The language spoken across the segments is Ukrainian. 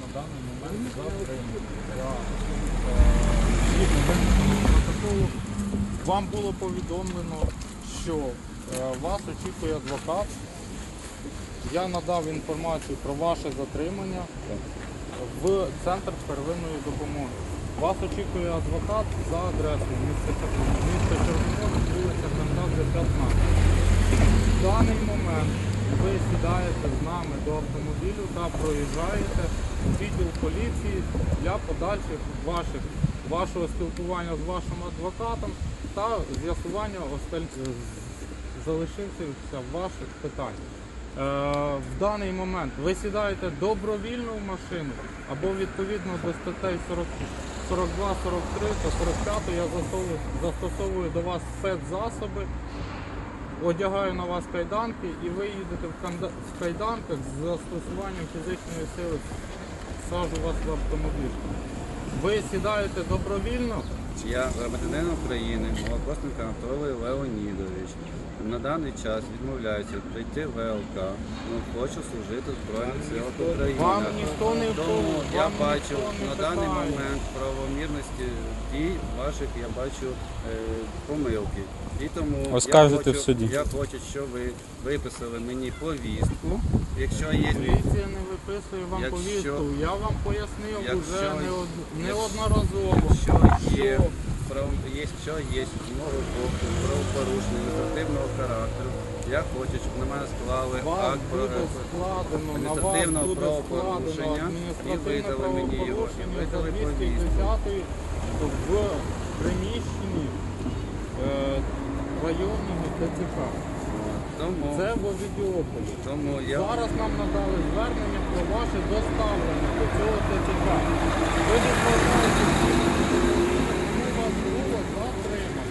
на даний момент затримані за протоколу. Вам було повідомлено, що е, вас очікує адвокат. Я надав інформацію про ваше затримання в центр первинної допомоги. Вас очікує адвокат за адресою місто Чорномор, вулиця Кандавля, 15. В даний момент ви сідаєте з нами до автомобілю та проїжджаєте відділ поліції для подальших ваших, вашого спілкування з вашим адвокатом та з'ясування осталь- з- ваших питань. Е, в даний момент ви сідаєте добровільно в машину або відповідно до статей 40 42, 43 та 45 я застосовую до вас спецзасоби, одягаю на вас кайданки і ви їдете в, канда- в кайданках з застосуванням фізичної сили, сажу вас в автомобіль. Ви сідаєте добровільно, Я громадянин України, Малокосник Анатолій Леонідович. На даний час відмовляюся прийти в ВЛК, але хочу служити в Збройних силах України. вам ніхто не Тому впов- я вам бачу ніхто не на даний питає. момент правомірності дій ваших, я бачу е, помилки. І тому Оскаржите я хочу, в суді. я хочу, щоб ви виписали мені повістку. Якщо є поліція не виписує вам Якщо- повістку. Я вам пояснив Якщо- вже не од- якщо- неодноразово. Що є, прав- є, що є з мого правопорушення адміністративного характеру. Я хочу, щоб на мене склали акт про буде складено, на вас адміністративного буде складено правопорушення і адміністративне видали мені його, і за видали 210 в приміщенні е, районного ТЦК. тому, Це в Овідіополі. тому я Зараз нам надали звернення про ваше доставлення до цього ТЦК. Ви відповідаєте всі, чому вас було затримано.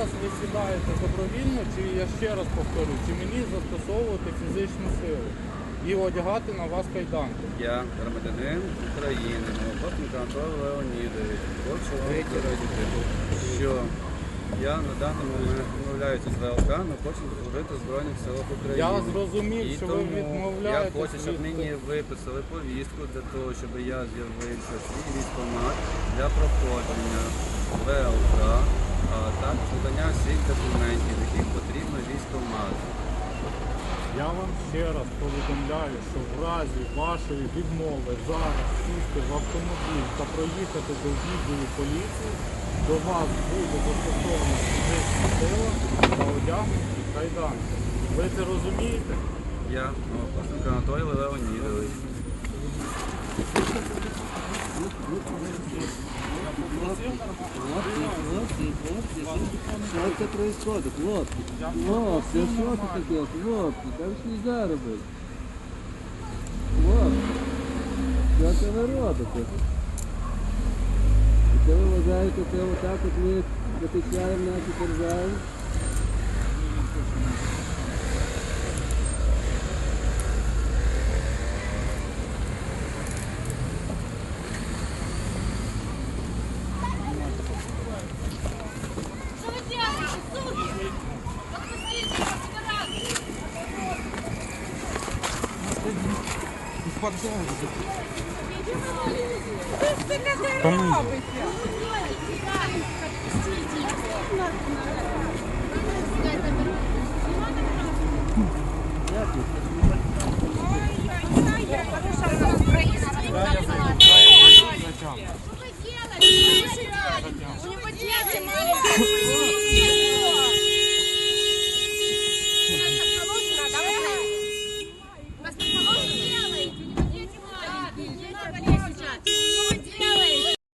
Зараз ви сідаєте добровільно, чи я ще раз повторю, чи мені застосовувати фізичну силу і одягати на вас кайданки. я громадянин України, Новопосник Анатолій Леонідович. Хочу вам порадити, що я на даний момент відмовляюся з ВЛК, але хочу служити в Збройних силах України. Я зрозумів, І що ви тому відмовляєтесь Я хочу, щоб від- мені виписали повістку для того, щоб я з'явився в свій військкомат для проходження ВЛК, також надання всіх документів, яких потрібно військкомату. Я вам ще раз повідомляю, що в разі вашої відмови зараз сісти в автомобіль та проїхати до відділу поліції, до вас буде застосована фізична сила та одягнуті кайданки. Ви це розумієте? Я Новопосник Анатолій Леонідович. Що це происходит, хлопці? Хлопці, що це таке, хлопці? Там ж нельзя робити. Хлопці, що це ви робите? І Це ви вважаєте, це отак от ми захищаємо нашу державу? Что